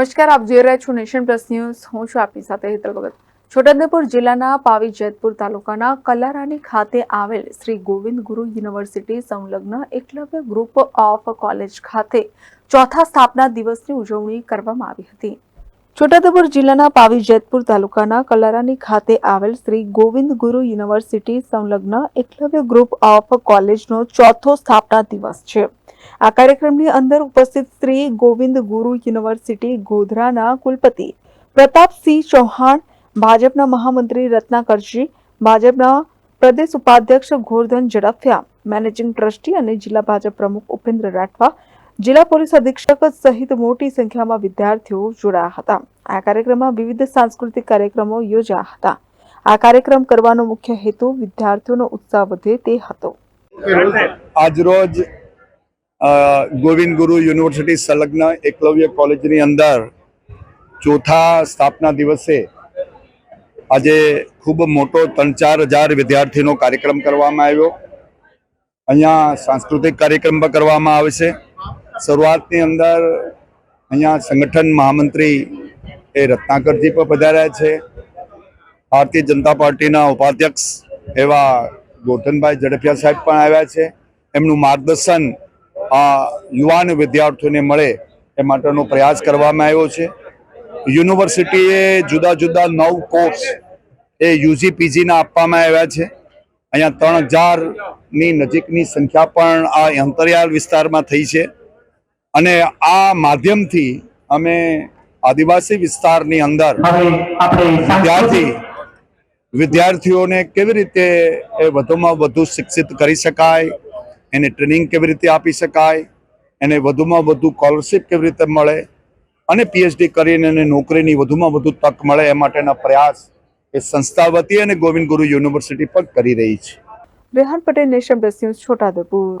નમસ્કાર, આપ જોઈ રહ્યા છો નેશન પ્લસ ન્યૂઝ. હું છું આપની સાથે હેતલ ભગત. છોટાઉદેપુર જિલ્લાના પાવી જેતપુર તાલુકાના કલારાની ખાતે આવેલ શ્રી ગોવિંદ ગુરુ યુનિવર્સિટી સંલગ્ન એકલવ્ય ગ્રુપ ઓફ કોલેજ ખાતે ચોથા સ્થાપના દિવસની ઉજવણી કરવામાં આવી હતી. છોટાઉદેપુર જિલ્લાના પાવી જેતપુર તાલુકાના કલારાની ખાતે આવેલ શ્રી ગોવિંદ ગુરુ યુનિવર્સિટી સંલગ્ન એકલવ્ય ગ્રુપ ઓફ કોલેજનો ચોથો સ્થાપના દિવસ છે. આ કાર્યક્રમની અંદર ઉપસ્થિત શ્રી ગોવિંદ ગુરુ યુનિવર્સિટી ગોધરાના કુલપતિ પ્રતાપસિંહ ચૌહાણ, ભાજપના મહામંત્રી રત્નાકરજી, ભાજપના પ્રદેશ ઉપાધ્યક્ષ ગોરધન ઝડફિયા, મેનેજિંગ ટ્રસ્ટી અને જિલ્લા ભાજપ પ્રમુખ ઉપેન્દ્ર રાઠવા જિલ્લા પોલીસ અધિક્ષક સહિત મોટી સંખ્યામાં વિદ્યાર્થીઓ જોડાયા હતા. આ કાર્યક્રમમાં વિવિધ સાંસ્કૃતિક કાર્યક્રમો યોજાયા હતા. આ કાર્યક્રમ કરવાનો મુખ્ય હેતુ વિદ્યાર્થીઓનો ઉત્સાહ વધે તે હતો. આજરોજ ગોવિંદ ગુરુ યુનિવર્સિટી સંલગ્ન એકલવ્ય કોલેજની અંદર ચોથા સ્થાપના દિવસે આજે ખૂબ મોટો ત્રણ ચાર હજાર વિદ્યાર્થીનો કાર્યક્રમ કરવામાં આવ્યો. અહીંયા સાંસ્કૃતિક કાર્યક્રમ કરવામાં આવે છે. શરૂઆતની અંદર અહીંયા સંગઠન મહામંત્રી એ રત્નાકરજી પણ પધાર્યા છે. ભારતીય જનતા પાર્ટીના ઉપાધ્યક્ષ એવા ગોઠનભાઈ ઝડફિયા સાહેબ પણ આવ્યા છે. એમનું માર્ગદર્શન આ યુવાન વિદ્યાર્થીઓને મળે એ માટેનો પ્રયાસ કરવામાં આવ્યો છે. યુનિવર્સિટીએ જુદા જુદા નવ કોર્સ એ યુજી પીજીના આપવામાં આવ્યા છે. અહીંયા ત્રણ હજારની નજીકની સંખ્યા પણ આ અંતરિયાળ વિસ્તારમાં થઈ છે. અને આ માધ્યમથી અમે આદિવાસી વિસ્તારની અંદર વિદ્યાર્થી વિદ્યાર્થીઓને કેવી રીતે એ વધુમાં વધુ શિક્ષિત કરી શકાય એને ટ્રેનિંગ કેવી રીતે આપી શકાય એને વધુમાં વધુ સ્કોલરશીપ કેવી રીતે મળે અને પીએચડી કરીને એને નોકરીની વધુમાં વધુ તક મળે એ માટેના પ્રયાસ એ સંસ્થા વતી અને ગોવિંદ ગુરુ યુનિવર્સિટી પણ કરી રહી છે. Rehan Patel Nation Plus News Chhota Udepur.